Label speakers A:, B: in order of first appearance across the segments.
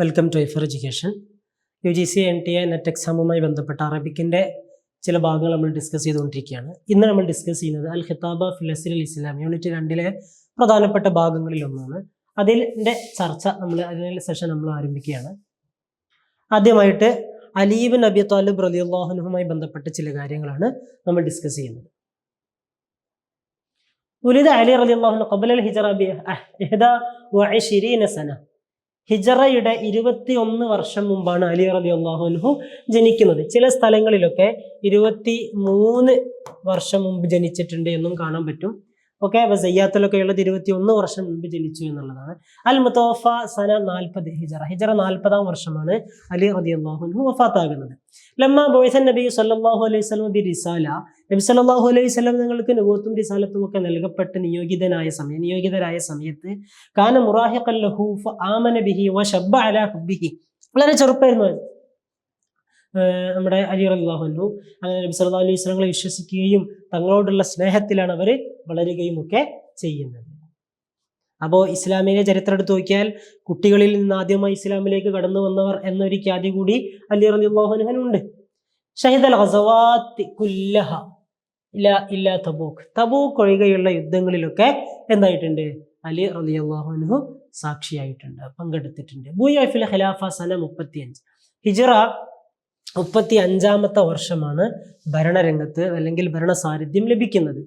A: Welcome to എഫർ education U G C N T A net എക്സാമുമായി ബന്ധപ്പെട്ട അറബിക്കിന്റെ ചില ഭാഗങ്ങൾ നമ്മൾ ഡിസ്കസ് ചെയ്തുകൊണ്ടിരിക്കുകയാണ്. ഇന്ന് നമ്മൾ ഡിസ്കസ് ചെയ്യുന്നത് അൽ ഖിതാബ ഫിലസിൽ ഇസ്ലാം യൂണിറ്റ് രണ്ടിലെ പ്രധാനപ്പെട്ട ഭാഗങ്ങളിൽ ഒന്നാണ്. അതിന്റെ ചർച്ച നമ്മൾ അതിനുള്ള സെഷൻ നമ്മൾ ആരംഭിക്കുകയാണ്. ആദ്യമായിട്ട് അലീബ് നബി താലിബ് റലി അള്ളാഹുനുമായി ബന്ധപ്പെട്ട ചില കാര്യങ്ങളാണ് നമ്മൾ ഡിസ്കസ് ചെയ്യുന്നത്. ഉലിദ അലി റലി ഖബൽ അൽ ബി ഇഹ്ദ വഇശ്രീന സന. ഹിജറയുടെ ഇരുപത്തി ഒന്ന് വർഷം മുമ്പാണ് അലി റലി അള്ളാഹുൻഹു ജനിക്കുന്നത്. ചില സ്ഥലങ്ങളിലൊക്കെ ഇരുപത്തി മൂന്ന് വർഷം മുമ്പ് ജനിച്ചിട്ടുണ്ട് എന്നും കാണാൻ പറ്റും. ഓക്കെ അപ്പൊ സയ്യാത്തിലൊക്കെ ഉള്ളത് ഇരുപത്തി ഒന്ന് വർഷം മുമ്പ് ജനിച്ചു എന്നുള്ളതാണ്. അൽ മുത്തോഫ സന നാൽപ്പത് ഹിജറ. ഹിജറ നാൽപ്പതാം വർഷമാണ് അലി റതി അള്ളാഹുൻഹു വഫാത്താകുന്നത്. ലമ്മ ബോയ്സൻ നബി സല്ലാഹു അലൈഹി സ്വലം ബി റിസാല. നബി സല്ലാഹു അലൈഹി സ്വലം നിങ്ങൾക്ക് നുബൂത്തും റിസാലത്തും ഒക്കെ നൽകപ്പെട്ട് നിയോഗിതനായ സമയം നിയോഗിതരായ സമയത്ത് കാന മുറാഹിഖ് ലഹു ആമന ബിഹി വ ഷബ്ബ അല ഹുബിഹി വളരെ ചെറുപ്പമായിരുന്നു നമ്മുടെ അലി റളിയല്ലാഹു അങ്ങനെ നബി സല്ലാ അലൈഹി സ്വലങ്ങളെ വിശ്വസിക്കുകയും തങ്ങളോടുള്ള സ്നേഹത്തിലാണ് അവർ വളരുകയും ഒക്കെ ചെയ്യുന്നത്. അപ്പോൾ ഇസ്ലാമിനെ ചരിത്രം എടുത്തു നോക്കിയാൽ കുട്ടികളിൽ നിന്ന് ആദ്യമായി ഇസ്ലാമിലേക്ക് കടന്നു വന്നവർ എന്നൊരു ഖ്യാതി കൂടി അലി റളിയല്ലാഹുനുണ്ട് ഷഹിദ് അൽ ഹസവാത്തി കുല്ലഹ ഇല്ല ഇല്ല തബൂക്ക്. തബൂക്ക് ഒഴികെയുള്ള യുദ്ധങ്ങളിലൊക്കെ എന്തായിട്ടുണ്ട്? അലി റളിയല്ലാഹുൻഹു സാക്ഷിയായിട്ടുണ്ട് പങ്കെടുത്തിട്ടുണ്ട്. ബുയഫിൽ ഖിലാഫ സന മുപ്പത്തിയഞ്ച്. ഹിജറ മുപ്പത്തി അഞ്ചാമത്തെ വർഷമാണ് ഭരണരംഗത്ത് അല്ലെങ്കിൽ ഭരണ സാന്നിധ്യം ലഭിക്കുന്നത്.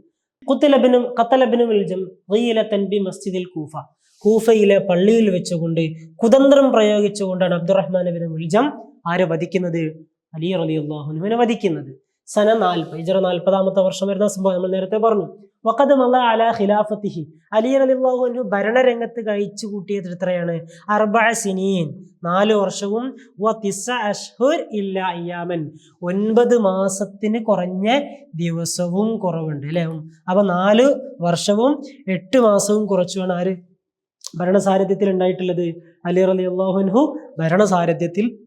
A: കുത്തലബിനും കത്തലബിനും തൻബി മസ്ജിദിൽ കൂഫ. കൂഫയിലെ പള്ളിയിൽ വെച്ചുകൊണ്ട് കുതന്ത്രം പ്രയോഗിച്ചുകൊണ്ടാണ് അബ്ദുറഹ്മാൻ ബിൻ മുൽജം ആരെ വധിക്കുന്നത്? അലി അലി അള്ളാഹുനുവിനെ വധിക്കുന്നത്. സന നാൽപ്പത് ഇജറ നാൽപ്പതാമത്തെ വർഷം വരുന്ന സംഭവം നമ്മൾ നേരത്തെ പറഞ്ഞു. ഖിലാഫത്തിഹി. അലി റലി അള്ളാഹുനു ഭരണരംഗത്ത് കഴിച്ചു കൂട്ടിയത് എത്രയാണ്? സിനീൻ. നാല് വർഷവും വ തിസ ഇല്ല അയ്യാമൻ. ഒൻപത് മാസത്തിന് കുറഞ്ഞ ദിവസവും കുറവുണ്ട് അല്ലേ? അപ്പൊ നാല് വർഷവും എട്ട് മാസവും കുറച്ചുമാണ് ആര്? ഭരണസാരഥ്യത്തിൽ ഉണ്ടായിട്ടുള്ളത്. അലി അലി അള്ളാഹുൻഹു ഭരണസാരഥ്യത്തിൽ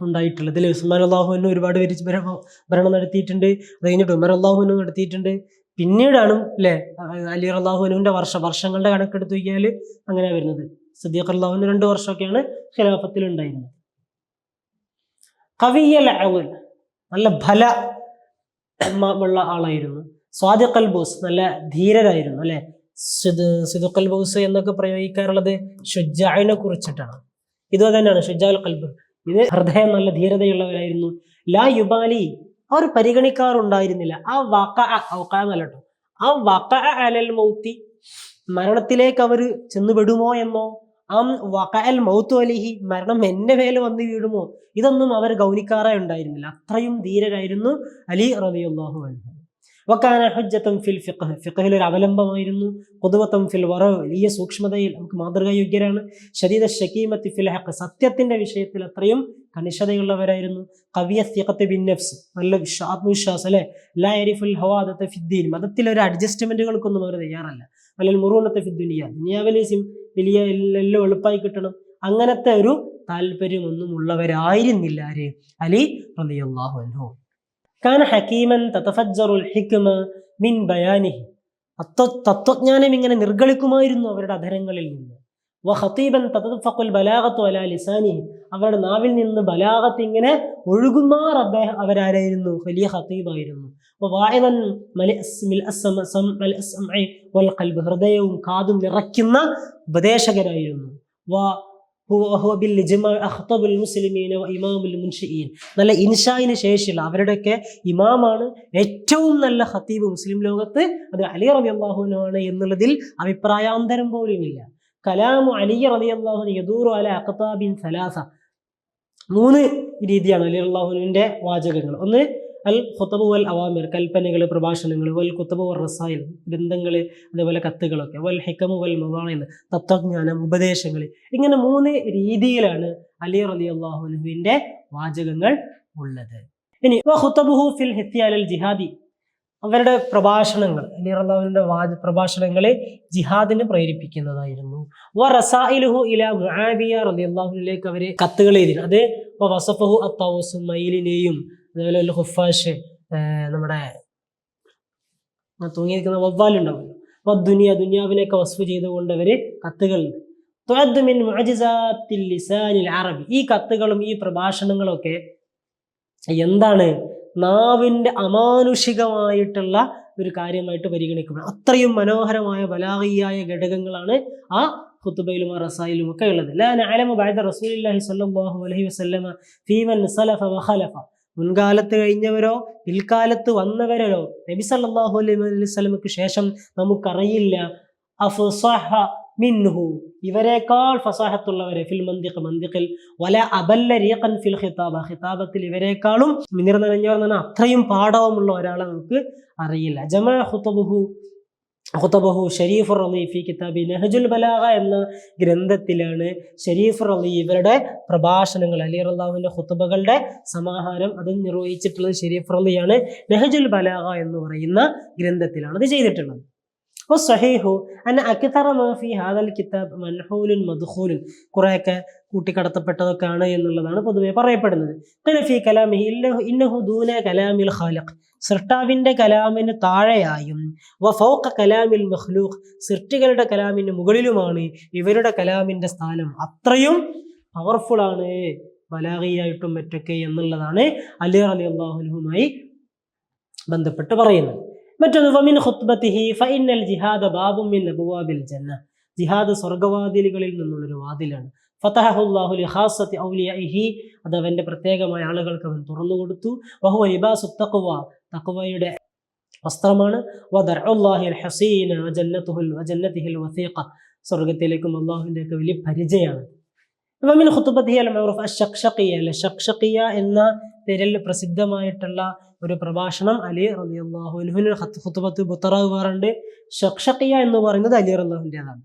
A: ഉണ്ടായിട്ടുള്ളത്. അല്ലെ? ഉസ്മാൻ അള്ളാഹുവിന് ഒരുപാട് പേര് ഭര- ഭരണം നടത്തിയിട്ടുണ്ട്. അത് കഴിഞ്ഞിട്ട് ഉമർ അള്ളാഹുവിനും നടത്തിയിട്ടുണ്ട്. പിന്നീടാണ് അല്ലെ അലി അള്ളാഹുനുവിന്റെ വർഷ വർഷങ്ങളുടെ കണക്കെടുത്ത് നോക്കിയാൽ അങ്ങനെ വരുന്നത്. സദ്യഖ് അള്ളാഹുവിന് രണ്ട് വർഷമൊക്കെയാണ് ഖിലാഫത്തിൽ ഉണ്ടായിരുന്നത് കവിയൽ നല്ല ഫല ഉള്ള ആളായിരുന്നു. സ്വാദിഖൽ ബോസ് നല്ല ധീരരായിരുന്നു അല്ലെ? സിദുഖൽ ബോസ് എന്നൊക്കെ പ്രയോഗിക്കാറുള്ളത് ഷുജായിനെ കുറിച്ചിട്ടാണ്. ഇത് തന്നെയാണ് ഷുജാൽ കൽബ് ഇത് ഹൃദയം നല്ല ധീരതയുള്ളവരായിരുന്നു. ലാ യുബാലി അവർ പരിഗണിക്കാറുണ്ടായിരുന്നില്ല. ആ വക എന്നല്ലോ ആ വക അലൽ മൗത്തി മരണത്തിലേക്ക് അവർ ചെന്നുപെടുമോ എന്നോ? ആ വക അൽ മൗത്തു അലിഹി മരണം എന്റെ മേലെ വന്ന് വീഴുമോ? ഇതൊന്നും അവർ ഗൗനിക്കാറേ ഉണ്ടായിരുന്നില്ല. അത്രയും ധീരരായിരുന്നു അലി റളിയല്ലാഹു അൻഹു. വക്കാന ഹുജ്ജത്തും ഫിൽ ഫിഖ്. ഫിഖഹിൽ ഒരു അവലംബമായിരുന്നു. കൊതുവത്തും ഫിൽ വറ വലിയ സൂക്ഷ്മതയിൽ നമുക്ക് മാതൃകായോഗ്യരാണ്. ശരീര ഷക്കീമത്തി ഫിൽ ഹക്ക് സത്യത്തിന്റെ വിഷയത്തിൽ അത്രയും കണിശതയുള്ളവരായിരുന്നു. കവിയ സിഖത്ത് ബിൻ നഫ്സ് നല്ല വിശ്വ ആത്മവിശ്വാസം അല്ലെ? ലാ യരിഫുൽ ഹവാദത്തെ ഫിദ്ദീൻ മതത്തിൽ ഒരു അഡ്ജസ്റ്റ്മെന്റുകൾക്കൊന്നും അവർ തയ്യാറല്ല. അല്ലെങ്കിൽ മുറൂണത്തെ ഫിദ്ദുനിയ ദുനിയാവിലെ വലിയ എല്ലാം എളുപ്പമായി കിട്ടണം. അങ്ങനത്തെ ഒരു താല്പര്യമൊന്നും ഉള്ളവരായിരുന്നില്ല ആര്? അലി റളിയല്ലാഹു അൻഹു. കാന ഹക്കീമൻ തതഫജ്ജറുൽ ഹിക്മ മിൻ ബയാനിഹി. തത്വ തത്വജ്ഞാനം ഇങ്ങനെ നിർഗളിക്കുമായിരുന്നു അവരുടെ അധരങ്ങളിൽ നിന്ന്. വ ഖതീബൻ തതഫഖുൽ ബലാഗത്തു അലാ ലിസാനിഹി. അവരുടെ നാവിൽ നിന്ന് ബലാഗത്ത് ഇങ്ങനെ ഒഴുകുമാർ അദ്ദേഹം അവരാരായിരുന്നു? വലിയ ഹത്തീബായിരുന്നു ഹൃദയവും കാതും നിറയ്ക്കുന്ന ഉപദേശകരായിരുന്നു. നല്ല ഇൻഷായിന് ശേഷിയുള്ള അവരുടെയൊക്കെ ഇമാമാണ് ഏറ്റവും നല്ല ഹത്തീബ് മുസ്ലിം ലോകത്ത്. അത് അലി റബി അള്ളാഹുനാണ് എന്നുള്ളതിൽ അഭിപ്രായാന്തരം പോലുമില്ല. കലാമു അലി റബി അള്ളാഹുൻ യദൂറു അല അഖതാബിൻ സലാസ. മൂന്ന് രീതിയാണ് അലി അള്ളാഹുവിന്റെ വാചകങ്ങൾ. ഒന്ന് അൽ ഖുത്തബ് വൽ അവാമിർ കൽപ്പനകൾ പ്രഭാഷണങ്ങൾ വൽ കുത്തബ് വൽ റസായിൽ ഗ്രന്ഥങ്ങൾ അതേപോലെ കത്തുകളൊക്കെ വൽ ഹിക്കമു വൽ മവായിൽ തത്വജ്ഞാനം ഉപദേശങ്ങൾ ഇങ്ങനെ മൂന്ന് രീതിയിലാണ് അലി റലി അള്ളാഹുനുവിന്റെ വാചകങ്ങൾ ഉള്ളത്. ഇനി ഹുത്തബുഹു ഫിൽ ഹിത്യാൽ ജിഹാദി. അവരുടെ പ്രഭാഷണങ്ങൾ അലി റല്ലാഹുവിന്റെ വാജ പ്രഭാഷണങ്ങളെ ജിഹാദിന് പ്രേരിപ്പിക്കുന്നതായിരുന്നു. വ റസായിലുഹു ഇല മുആവിയ റളിയല്ലാഹുവിലേക്ക് അവർ കത്തുകൾ എഴുതി അത് വസഫഹു അത്തൗസ് മയിലിനെയും അതേപോലെ വലിയ ഹുഫാഷ് നമ്മുടെ തൂങ്ങിയിരിക്കുന്ന വവ്വാലുണ്ടാവുമല്ലോ അപ്പോൾ ദുനിയ ദുനിയാവിനെയൊക്കെ വസ്ഫ് ചെയ്തുകൊണ്ട് മുഅ്ജിസാത്തിൽ ലിസാനിൽ അറബി. ഈ കത്തുകളും ഈ പ്രഭാഷണങ്ങളൊക്കെ എന്താണ്? നാവിന്റെ അമാനുഷികമായിട്ടുള്ള ഒരു കാര്യമായിട്ട് പരിഗണിക്കപ്പെടും. അത്രയും മനോഹരമായ ബലാഹിയായ ഘടകങ്ങളാണ് ആ ഖുത്തുബയിലും ആ റസായിലും ഒക്കെ ഉള്ളത്. ലാ നഅലമു ബഅദ റസൂലില്ലാഹി സ്വല്ലല്ലാഹു അലൈഹി വസല്ലമ ഫീമൻ സലഫ വഖലഫ മുൻകാലത്ത് കഴിഞ്ഞവരോ പിൽക്കാലത്ത് വന്നവരോ നബി സല്ലാഹു അലൈഹി വസല്ലമക്ക് ശേഷം നമുക്കറിയില്ല. മിൻഹു. ഇവരെക്കാൾ ഫസാഹത്തുള്ളവരെ ഫിൽ മന്ദിഖ് മന്ദിഖിൽ വല അബല്ല റീഖൻ ഫിൽ ഖിതാബ. ഖിതാബത്തിൽ ഇവരെക്കാളും മിനിർ നിറഞ്ഞവർ എന്ന് പറഞ്ഞാൽ അത്രയും പാഠവുമുള്ള ഒരാളെ നമുക്ക് അറിയില്ല. ജമാ ഖുതബുഹു. ഖുതബഹു ഷരീഫ് റലി ഫി കിതാബി നെഹജുൽ ബലാഗ എന്ന ഗ്രന്ഥത്തിലാണ് ഷരീഫ് റലി ഇവരുടെ പ്രഭാഷണങ്ങൾ അലി അള്ളാഹുവിന്റെ ഖുതബകളുടെ സമാഹാരം അത് നിർവഹിച്ചിട്ടുള്ളത് ഷരീഫ് റലിയാണ് നെഹജുൽ ബലാഗ എന്ന് പറയുന്ന ഗ്രന്ഥത്തിലാണ് അത് ചെയ്തിട്ടുള്ളത്. അപ്പോൾ സഹീഹു അന്ന അക്തറ മാഫി ഹാദൽ കിതാബ് മൻഹൂലുൻ മദ്ഖൂലുൻ. കുറേയൊക്കെ കൂട്ടിക്കടത്തപ്പെട്ടതൊക്കെയാണ് എന്നുള്ളതാണ് പൊതുവെ പറയപ്പെടുന്നത്. ഖില കലാമി ഇന്നഹു കലാമിൽ ഖാലഖ്. സൃഷ്ടാവിന്റെ കലാമിന് താഴെയായും വഫോക്ക കലാമിൽ മഹ്ലൂഖ് സൃഷ്ടികളുടെ കലാമിന് മുകളിലുമാണ് ഇവരുടെ കലാമിന്റെ സ്ഥാനം. അത്രയും പവർഫുൾ ആണ് ബലാഗിയായിട്ടും മറ്റൊക്കെ എന്നുള്ളതാണ് അലി അലി അള്ളാഹുലുമായി ബന്ധപ്പെട്ട് പറയുന്നത്. മറ്റൊന്ന് വമിൻ ഖുത്ബത്തിഹി ഫഇന്നൽ ജിഹാദ ബാബും മിൻ അബ്വാബിൽ ജന്ന. ജിഹാദ് സ്വർഗവാതിലുകളിൽ നിന്നുള്ളൊരു വാതിലാണ്. ഫതഹുല്ലാഹു ലിഖാസത്തി ഔലിയഹി അത് അവന്റെ പ്രത്യേകമായ ആളുകൾക്ക് അവൻ തുറന്നു കൊടുത്തു. വഹുവ ലിബാസു തക്കുവ തഖ്വയുടെ വസ്ത്രമാണ്. ഹസീന വജന്നതിഹിൽ വസീഖ. സ്വർഗത്തിലേക്കും അള്ളാഹുവിന്റെ ഒക്കെ വലിയ പരിചയമാണ്. വമിൻ ഖുത്ബത്തിഹി അൽ മഅറൂഫ് അഷ്ഷഖ്ഷഖിയ അല്ലെ? എന്ന പേരിൽ പ്രസിദ്ധമായിട്ടുള്ള ഒരു പ്രഭാഷണം അലി റളിയല്ലാഹുവിന് ഖുത്ബത്ത് ബുത്തറാവാറുണ്ട് ഷഖ്ഷഖിയ എന്ന് പറയുന്നത് അലി റള്ളാഹുവിന്റെതാണ്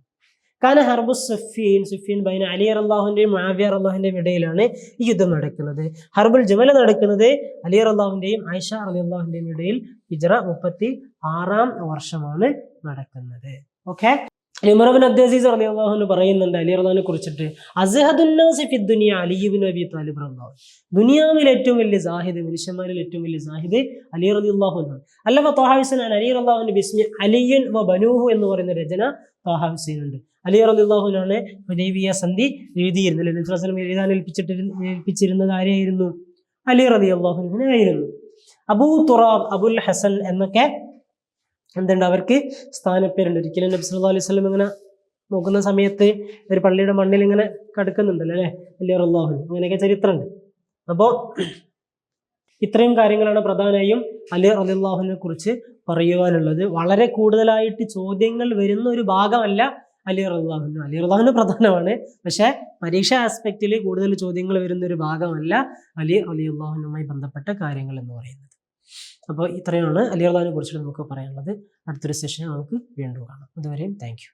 A: കാന ഹർബു സുഫീൻ സുഫീൻ ബൈന അലി അള്ളാഹുവിന്റെയും മാവിയ അള്ളാഹുവിന്റെയും ഇടയിലാണ് ഈ യുദ്ധം നടക്കുന്നത്. ഹർബുൽ ജമല നടക്കുന്നത് അലി അള്ളാഹുവിന്റെയും ആയിഷ അലി അള്ളാഹുവിന്റെയും ഇടയിൽ ഹിജറ മുപ്പത്തി ആറാം വർഷമാണ് നടക്കുന്നത്. ഓക്കെ ഉമർബിൻ അബ്ദുസീസ് അലി അള്ളാഹുന്ന് പറയുന്നുണ്ട് അലി അള്ളാഹിനെ കുറിച്ചിട്ട് അസഹദുന്നാസി ഫി ദുനിയ അലിയുബിൻ അബി താലിബ് അള്ളാഹു ദുനിയാവിൽ ഏറ്റവും വലിയ സാഹിദ് മനുഷ്യന്മാരിൽ ഏറ്റവും വലിയ സാഹിദ് അലി റലി അള്ളാഹുനാണ് അല്ലവ ത്വാഹുസൻ അലി അള്ളാഹുന്റെ ബിസ്മി അലിയുൻ വ ബനൂഹു എന്ന് പറയുന്ന രചന ത്വാഹുസൈൻ ഉണ്ട്. അലി റലി അള്ളാഹുനാണ് ഹുദൈബിയ സന്ധി എഴുതിയിരുന്നത്. നബിസ്വലം എഴുതാൻ ഏൽപ്പിച്ചിട്ട് ഏൽപ്പിച്ചിരുന്നത് ആരെയായിരുന്നു അലി റലി അള്ളാഹുനായിരുന്നു അബൂ തുറാബ് അബുൽ ഹസൻ എന്നൊക്കെ എന്തുണ്ട്? അവർക്ക് സ്ഥാനപ്പേരുണ്ട്. ഒരിക്കലും നബി സല്ലല്ലാഹു അലൈഹി സ്വലം ഇങ്ങനെ നോക്കുന്ന സമയത്ത് ഒരു പള്ളിയുടെ മണ്ണിൽ ഇങ്ങനെ കടക്കുന്നുണ്ടല്ലോ അല്ലേ? വലിയ റല്ലാഹു അങ്ങനെയൊക്കെ ചരിത്രമുണ്ട്. അപ്പോൾ ഇത്രയും കാര്യങ്ങളാണ് പ്രധാനമായും അലി റലിള്ളാഹുവിനെ കുറിച്ച് പറയുവാനുള്ളത്. വളരെ കൂടുതലായിട്ട് ചോദ്യങ്ങൾ വരുന്ന ഒരു ഭാഗമല്ല അലി റഹ്ലാഹുനു അലി റഹ്ലാഹുന് പ്രധാനമാണ്. പക്ഷേ പരീക്ഷ ആസ്പെക്റ്റിൽ കൂടുതൽ ചോദ്യങ്ങൾ വരുന്ന ഒരു ഭാഗമല്ല അലി അലി ബന്ധപ്പെട്ട കാര്യങ്ങൾ എന്ന് പറയുന്നത്. അപ്പോൾ ഇത്രയാണ് അലി അള്ളഹാനെ കുറിച്ചിട്ട് നമുക്ക് പറയാനുള്ളത്. അടുത്തൊരു സെഷനിൽ നമുക്ക് വീണ്ടും കാണാം. അതുവരെയും താങ്ക്